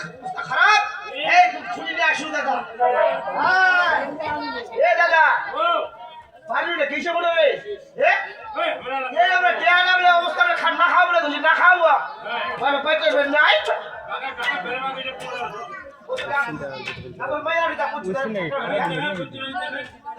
অবস্থা খারাপ? এই ছুটি নিয়ে আসুন দাদা। এ দাদা। পারবি কিসে বলে এ? এ আমরা টেয়া না অবস্থা? আমরা খা- না খাওয়া বলে না খাওয়া বাবা পাইতে নাই। আমার মায়ের আড়ি তাকু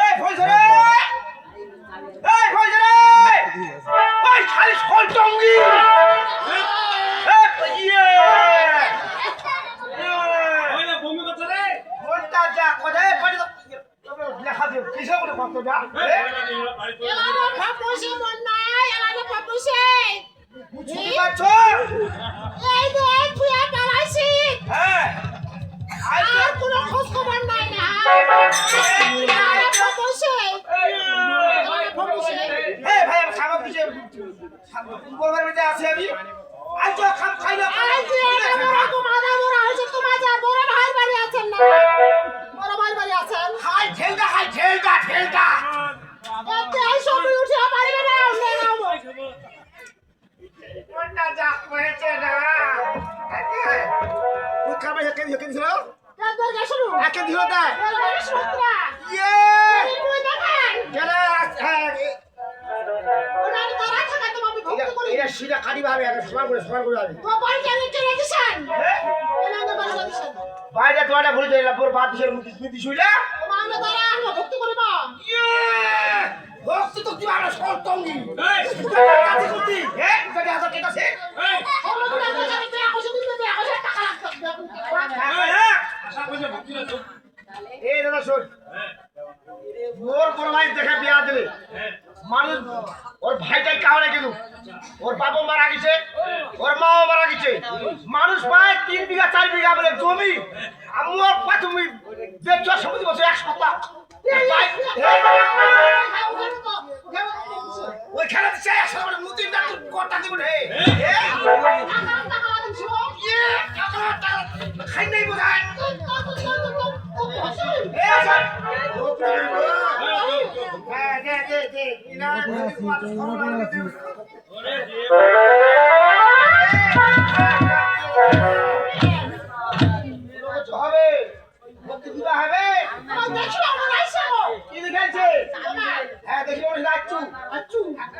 এই ফলছে রে এই ফলছে রে ওই খালি ফল টঙ্গি! কিসে বলে কত যা এলানো ফাপুসে মন নাই এলানো ফাপুসে বুঝতে পারছ? এই দেখ তুই পালাইছি হ্যাঁ। আর কোনো খোঁজ খবর নাই না। খাবার দিছে বলবার মধ্যে আছে আমি? আজ তো খাম খাই না। সিধা কাটি ভাবে একটা সমান করে। সমান করে যাবে তো বাইরে তোয়াটা ভুলে যাইলাম পুরো বাদ দিছে মুক্তি স্মৃতি শুইলে ভক্তি তো কি না সল কাছে করতি হ্যাঁ? হাজার আছে সর্বদা তো যাবে বিয়া কইছে দিবে বিয়া কইছে টাকা লাগবে এই দাদা শোন ওর বড় ভাই দেখে বিয়া দিলে মানুষ ওর ভাইটাই কাহরে কিন্তু ওর বাবা মারা গেছে ওর মাও মারা গেছে মানুষ পায় তিন বিঘা, চার বিঘা বলে জমি। আমার পা তুমি দেখছ সমিতি বসে এক সপ্তাহ। ওই খেলা দিচ্ছে এক কটা রে? খাই নাই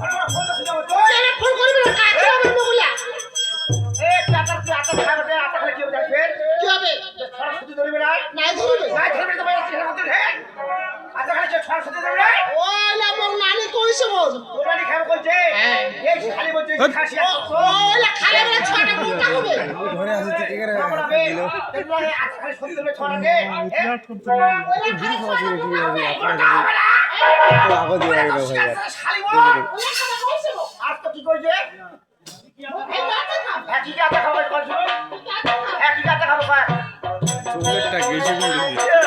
আপনারা খাবে না তো আগো দিয়ে গেল ভাই আর। তো কি কইছে? এই গাতে খাব কি গাতে খাবে কইছো গাতে খাবে কয় চুলেরটা গেছে কিন্তু।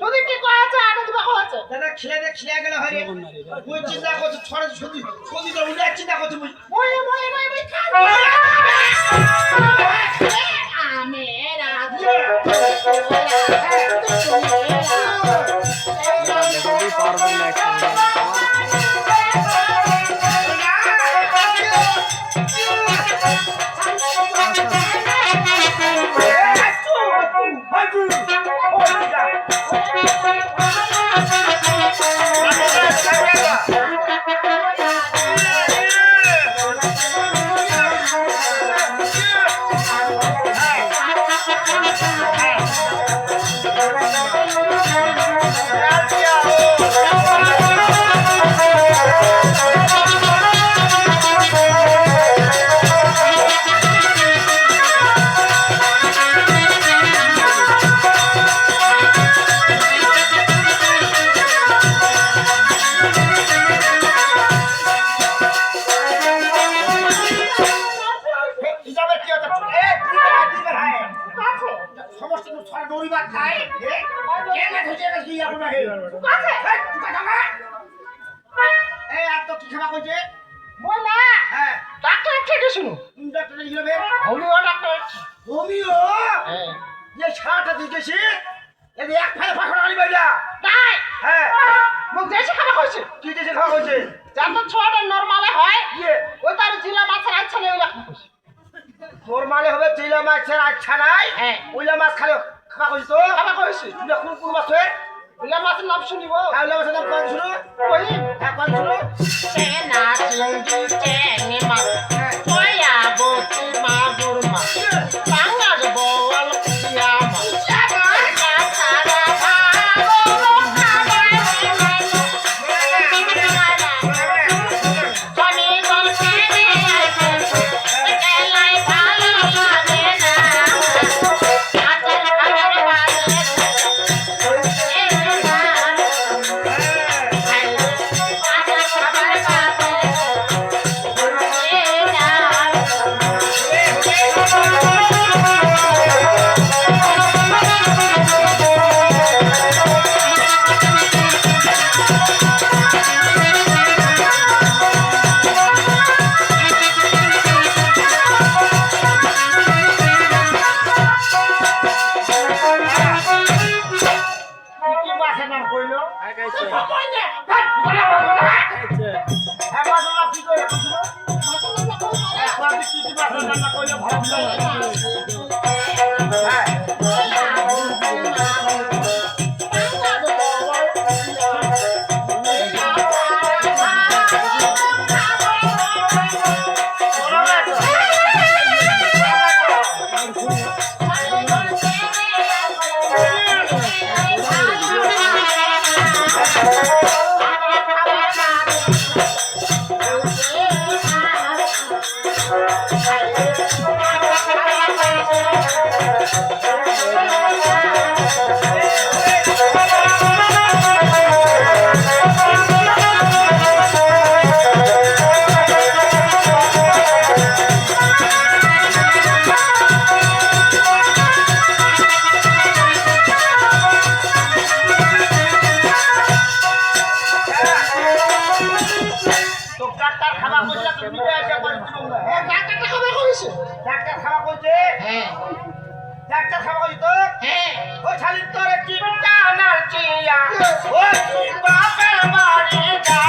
যদি কি কইছে আগে দিবা কইছে দাদা খিলে দে খিলে গেল হরে তুই চিন্তা করছিস ছড়ে সত্যি সত্যি তো উল্টা চিন্তা করছিস বুঝ মই মই মই মই খাব আমি রাজি সমস্ত ছড়া দৌড়িবার খায় কেন ধুজে গেছি আপনার এই আর তো কি খাবা কইছে মোলা হ্যাঁ। ডাক্তার থেকে শুনো। ডাক্তার গিয়ে হোমিও ডাক্তার হোমিও? হ্যাঁ। যে সারাটা দিতেছি এদি এক ফালে ফাঁকড়া আনি বাইরা। তাই? হ্যাঁ। মোক দেশে খাবার কইছে কি দিয়েছে খাওয়া হয়েছে জানতো ছোয়াটা নরমালে হয় ওই তার জিলা মাছের আচ্ছা নেই ওইলা কইছে নরমালে হবে চিলা মাছের আচ্ছা নাই? হ্যাঁ। ওইলা মাছ খালে খাবা কইছি তো? খাবা কইছে। তুমি কোন কোন মাছ হয় ওইলা মাছের নাম শুনিব। ওইলা মাছের নাম কোন শুনো? কই? এখন কত শুনো? সে চিংড়ি চেনি আমি কি কি ভাষা জানা কইলে ভালো ডাক্তার হ্যাঁ। ডাক্তার খাওয়া করছে তো হ্যাঁ ও শালিন তোর চিন্তা নাচিয়া ও বাপের বাড়ি যা